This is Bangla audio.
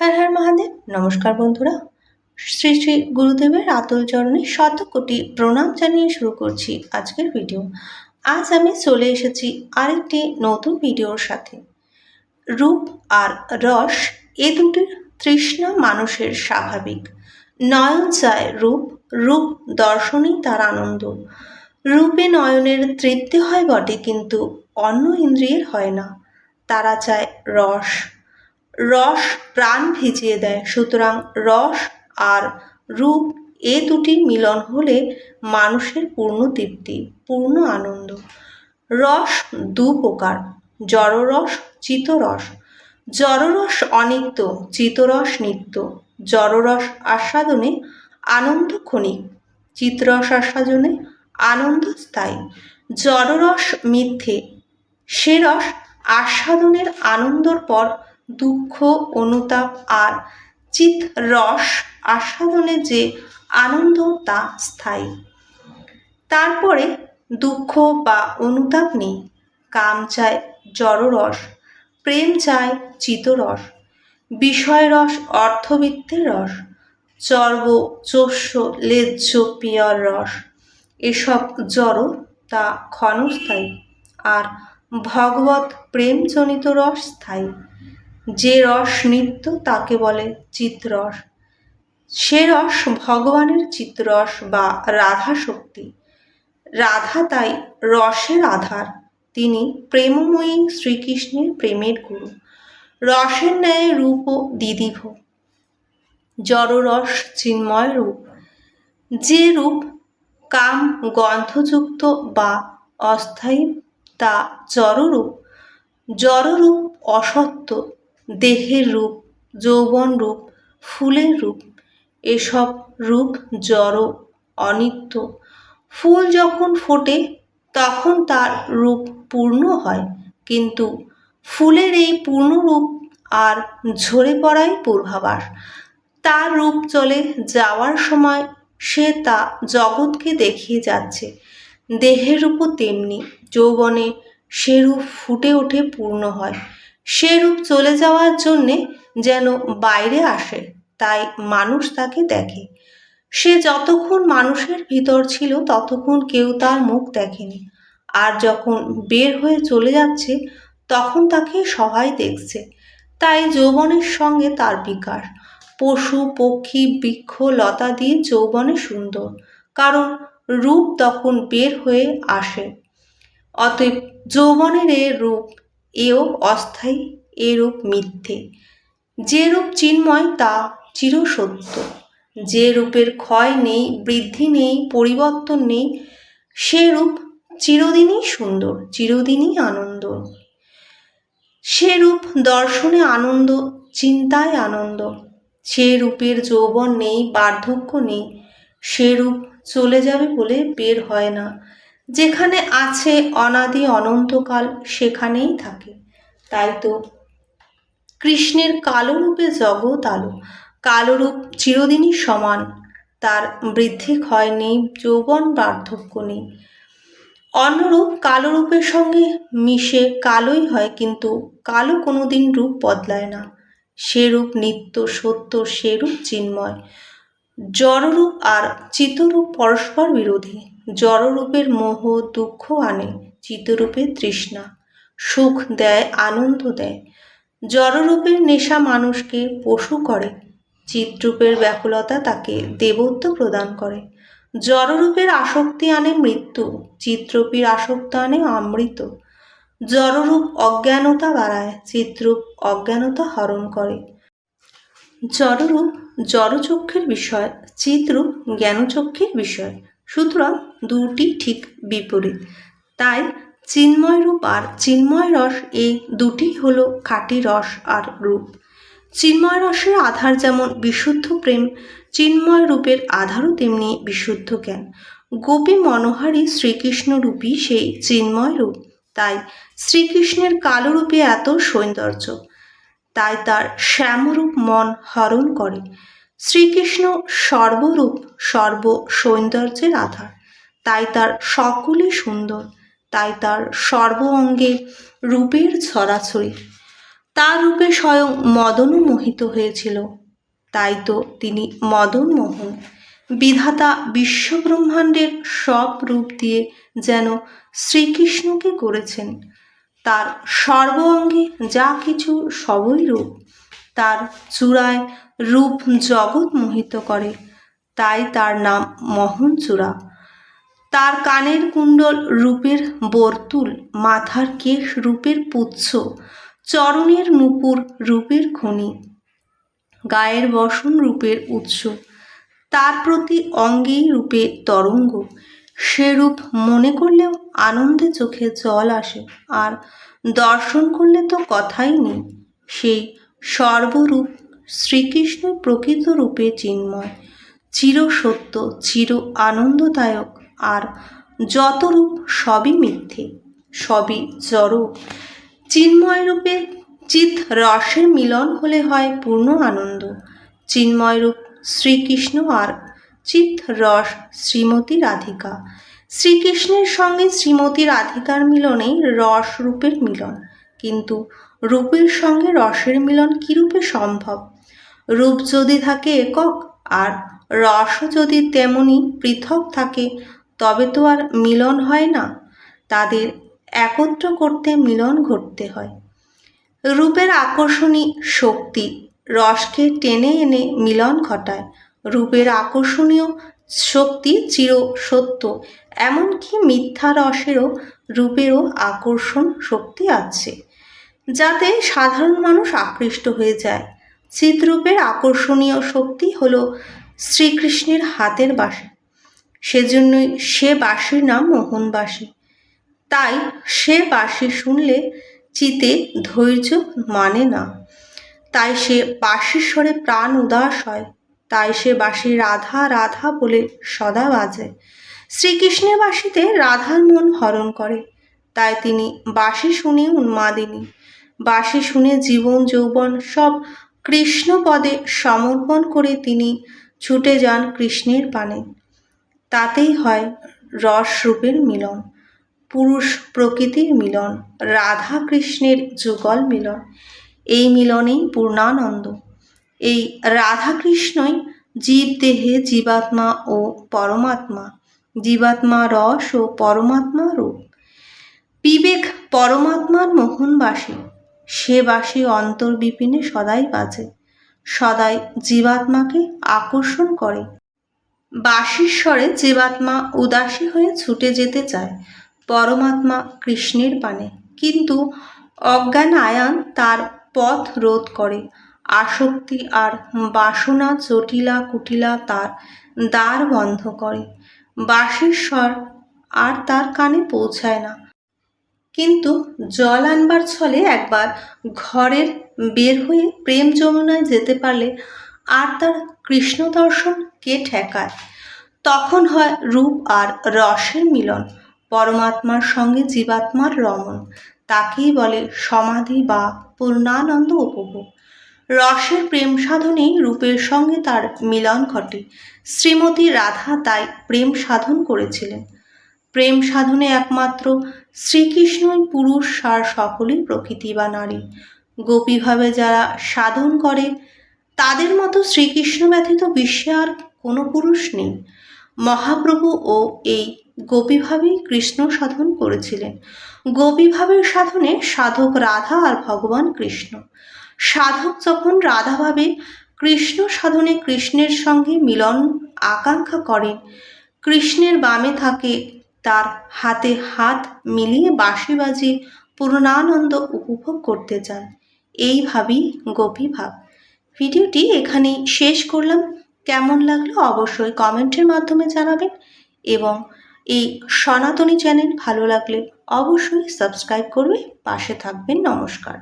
হ্যাঁ হ্যাঁ মহাদেব, নমস্কার বন্ধুরা। শ্রী শ্রী গুরুদেবের আতুল চরণে শত কোটি প্রণাম জানিয়ে শুরু করছি আজকের ভিডিও। আজ আমি চলে এসেছি আরেকটি নতুন ভিডিওর সাথে। রূপ আর রস এ দুটির তৃষ্ণা মানুষের স্বাভাবিক। নয়ন চায় রূপ রূপ দর্শনই তার আনন্দ। রূপে নয়নের তৃপ্তি হয় বটে, কিন্তু অন্য ইন্দ্রিয়ের হয় না। তারা চায় রস। রস প্রাণ ভিজিয়ে দেয়। সুতরাং রস আর রূপ এ দুটির মিলন হলে মানুষের পূর্ণ তৃপ্তি, পূর্ণ আনন্দ। রস দু প্রকার, জড়রস চিতরস জড়রস অনিত্য চিতরস নিত্য। জড়রস আস্বাদনে আনন্দ ক্ষণিক চিত্ররস আস্বাদনে আনন্দ স্থায়ী। জড়রস মিথ্যে, সে রস আস্বাদনের আনন্দর পর দুঃখ, অনুতাপ আর চিত রস আস্বাদনে যে আনন্দ, তা স্থায়ী। তারপরে দুঃখ বা অনুতাপ নেই। কাম চায় জড়রস, প্রেম চায় চিতরস বিষয়রস অর্থবিত্তের রস, চর্ব, চস্য, লেজ্জ, পিয়র রস। এসব জড়, তা ক্ষণস্থায়ী। আর ভগবত প্রেমজনিত রস স্থায়ী। যে রস নিত্য তাকে বলে চিত্রস সে রস ভগবানের চিত্রস বা রাধা শক্তি। রাধা তাই রসের আধার। তিনি প্রেমময়ী শ্রীকৃষ্ণের প্রেমের গুরু। রসের ন্যায় রূপ ও দিদিভ। জড়রস চিন্ময় রূপ। যে রূপ কাম গন্ধযুক্ত বা অস্থায়ী, তা জড়রূপ। জড়রূপ অসত্য দেহের রূপ, যৌবন রূপ, ফুলের রূপ, এসব রূপ জড়, অনিত্য। ফুল যখন ফোটে, তখন তার রূপ পূর্ণ হয়, কিন্তু ফুলের এই পূর্ণ রূপ আর ঝরে পড়াই পূর্বাভাস। তার রূপ চলে যাওয়ার সময় সে তা জগৎকে দেখিয়ে যাচ্ছে। দেহের রূপও তেমনি যৌবনে সে রূপ ফুটে ওঠে পূর্ণ হয়। সে রূপ চলে যাওয়ার জন্যে যেন বাইরে আসে, তাই মানুষ তাকে দেখে। সে যতক্ষণ মানুষের ভিতর ছিল, ততক্ষণ কেউ তার মুখ দেখেনি। আর যখন বের হয়ে চলে যাচ্ছে, তখন তাকে সবাই দেখছে। তাই যৌবনের সঙ্গে তার বিকাশ। পশু, পক্ষী, বৃক্ষ, লতা দিয়ে যৌবনে সুন্দর। কারণ রূপ তখন বের হয়ে আসে। অতএব যৌবনের এ রূপ এও অস্থায়ী, এরূপ মিথ্যে। যে রূপ চিন্ময়, তা চিরসত্য। যে রূপের ক্ষয় নেই, বৃদ্ধি নেই, পরিবর্তন নেই সে রূপ চিরদিনই সুন্দর, চিরদিনই আনন্দ। সে রূপ দর্শনে আনন্দ, চিন্তায় আনন্দ। সে রূপের যৌবন নেই, বার্ধক্য নেই। সে রূপ চলে যাবে বলে বের হয় না। যেখানে আছে অনাদি অনন্তকাল সেখানেই থাকে। তাই তো কৃষ্ণের কালো রূপে জগৎ আলো কালো রূপ চিরদিনই সমান, তার বৃদ্ধি ক্ষয় নেই, যৌবন বার্ধক্য নেই। অন্যরূপ কালো রূপের সঙ্গে মিশে কালোই হয়, কিন্তু কালো কোনোদিন রূপ বদলায় না। সে রূপ নিত্য, সত্য সে রূপ চিন্ময়, জড়রূপ আর চিতরূপ পরস্পর বিরোধী। জড়রূপের মোহ দুঃখ আনে চিতরূপের তৃষ্ণা। সুখ দেয়, আনন্দ দেয়। জড়রূপের নেশা মানুষকে পশু করে চিত্রূপের ব্যাকুলতা তাকে দেবত্ব প্রদান করে। জড়রূপের আসক্তি আনে মৃত্যু চিত্রপীর আসক্ত আনে অমৃত। জড়রূপ অজ্ঞানতা বাড়ায় চিত্রূপ অজ্ঞানতা হরণ করে। জড়রূপ জড়চক্ষের বিষয় চিত্রূপ জ্ঞানচক্ষের বিষয়। সুতরাং দুটি ঠিক বিপরীত। তাই চিন্ময় রূপ আর চিন্ময় রস এই দুটি হলো খাঁটি রস আর রূপ। চিন্ময় রসের আধার যেমন বিশুদ্ধ প্রেম, চিন্ময় রূপের আধারও তেমনি বিশুদ্ধ জ্ঞান। গোপী মনোহারী শ্রীকৃষ্ণ রূপী সেই চিন্ময় রূপ। তাই শ্রীকৃষ্ণের কালো রূপে এত সৌন্দর্য। তাই তার শ্যামরূপ মন হরণ করে। শ্রীকৃষ্ণ সর্বরূপ, সর্ব সৌন্দর্যের আধার। তাই তার সকলই সুন্দর, তাই তার সর্ব অঙ্গে রূপের ছড়াছড়ি। তার রূপে স্বয়ং মদনও মোহিত হয়েছিল, তাই তো তিনি মদন মোহন। বিধাতা বিশ্বব্রহ্মাণ্ডের সব রূপ দিয়ে যেন শ্রীকৃষ্ণকে করেছেন। তার সর্ব অঙ্গে যা কিছু সবই রূপ, তার চূড়ায় রূপ জগৎ মোহিত করে, তাই তার নাম মোহনচূড়া। তার কানের কুণ্ডল রূপের বর্তুল, মাথার কেশ রূপের পুচ্ছ, চরণের নুপুর রূপের খনি, গায়ের বসন রূপের উৎস, তার প্রতি অঙ্গেই রূপে তরঙ্গ। সে রূপ মনে করলেও আনন্দে চোখে জল আসে, আর দর্শন করলে তো কথাই নেই। সেই সর্বরূপ শ্রীকৃষ্ণ প্রকৃত রূপে চিন্ময় চির সত্য চির আনন্দদায়ক। আর যত রূপ সবই মিথ্যে, সবই জড় চিন্ময় রূপে চিত রসের মিলন হলে হয় পূর্ণ আনন্দ চিন্ময় রূপ শ্রীকৃষ্ণ আর চিত রস শ্রীমতী রাধিকা। শ্রীকৃষ্ণের সঙ্গে শ্রীমতী রাধিকার মিলনেই রস রূপের মিলন। কিন্তু রূপের সঙ্গে রসের মিলন কী রূপে সম্ভব? রূপ যদি থাকে একক আর রসও যদি তেমনি পৃথক থাকে তবে তো আর মিলন হয় না। তাদের একত্র করতে মিলন ঘটতে হয়। রূপের আকর্ষণী শক্তি রসকে টেনে এনে মিলন ঘটায়। রূপের আকর্ষণীয় শক্তি চির সত্য, এমনকি মিথ্যা রসেরও রূপেরও আকর্ষণ শক্তি আছে, যাতে সাধারণ মানুষ আকৃষ্ট হয়ে যায়। চিত্রূপের আকর্ষণীয় শক্তি হল শ্রীকৃষ্ণের হাতের বাঁশি সেজন্যই সে বাঁশির নাম মোহনবাসী তাই সে বাঁশি শুনলে চিতে ধৈর্য মানে না। তাই সে বাঁশির স্বরে প্রাণ উদাস হয়, তাই সে বাঁশি রাধা রাধা বলে সদা বাজে। শ্রীকৃষ্ণের বাঁশিতে রাধার মন হরণ করে, তাই তিনি বাঁশি শুনে উন্মাদিনী। বাঁশি শুনে জীবন যৌবন সব কৃষ্ণ পদে সমর্পণ করে তিনি ছুটে যান কৃষ্ণের পানে। তাতেই হয় রস রূপের মিলন, পুরুষ প্রকৃতির মিলন, রাধা কৃষ্ণের যুগল মিলন। এই মিলনেই পূর্ণানন্দ। এই রাধাকৃষ্ণই জীব দেহে জীবাত্মা ও পরমাত্মা, জীবাত্মা রস ও পরমাত্মা রূপ। বিবেক পরমাত্মার মোহনবাসী সে বাসী অন্তর্বিপিনে সদাই বাজে, সদাই জীবাত্মাকে আকর্ষণ করে। বাসির স্বরে জীবাত্মা উদাসী হয়ে ছুটে যেতে চায় পরমাত্মা কৃষ্ণের পানে কিন্তু অজ্ঞান আয়ান তার পথ রোধ করে। আসক্তি আর বাসনা জটিলা কুটিলা তার দ্বার বন্ধ করে। বাঁশির স্বর আর তার কানে পৌঁছায় না। কিন্তু জল আনবার ছলে একবার ঘরের বের হয়ে প্রেম যমুনায় যেতে পারলে আর তার কৃষ্ণ দর্শন কে ঠেকায়? তখন হয় রূপ আর রসের মিলন, পরমাত্মার সঙ্গে জীবাত্মার রমন, তাকেই বলে সমাধি বা পূর্ণানন্দ উপভোগ। রসের প্রেম সাধনেই রূপের সঙ্গে তার মিলন ঘটে। শ্রীমতী রাধা তাই প্রেম সাধন করেছিলেন। প্রেম সাধনে একমাত্র শ্রীকৃষ্ণই পুরুষ আর সকলেই প্রকৃতি বা নারী। গোপীভাবে যারা সাধন করে তাদের মতো শ্রীকৃষ্ণ ব্যতীত বিশ্বে আর কোনো পুরুষ নেই। মহাপ্রভু ও এই গোপীভাবেই কৃষ্ণ সাধন করেছিলেন। গোপীভাবের সাধনে সাধক রাধা আর ভগবান কৃষ্ণ। সাধক যখন রাধাভাবে কৃষ্ণ সাধনে কৃষ্ণের সঙ্গে মিলন আকাঙ্ক্ষা করেন। কৃষ্ণের বামে থাকে তার হাতে হাত মিলিয়ে বাঁশি বাজিয়ে পূর্ণানন্দ উপভোগ করতে চান। এইভাবেই গোপীভাব। ভিডিওটি এখানেই শেষ করলাম। কেমন লাগল অবশ্যই কমেন্টের মাধ্যমে জানাবেন এবং এই সনাতনী চ্যানেল ভালো লাগলে অবশ্যই সাবস্ক্রাইব করবে, পাশে থাকবেন, নমস্কার।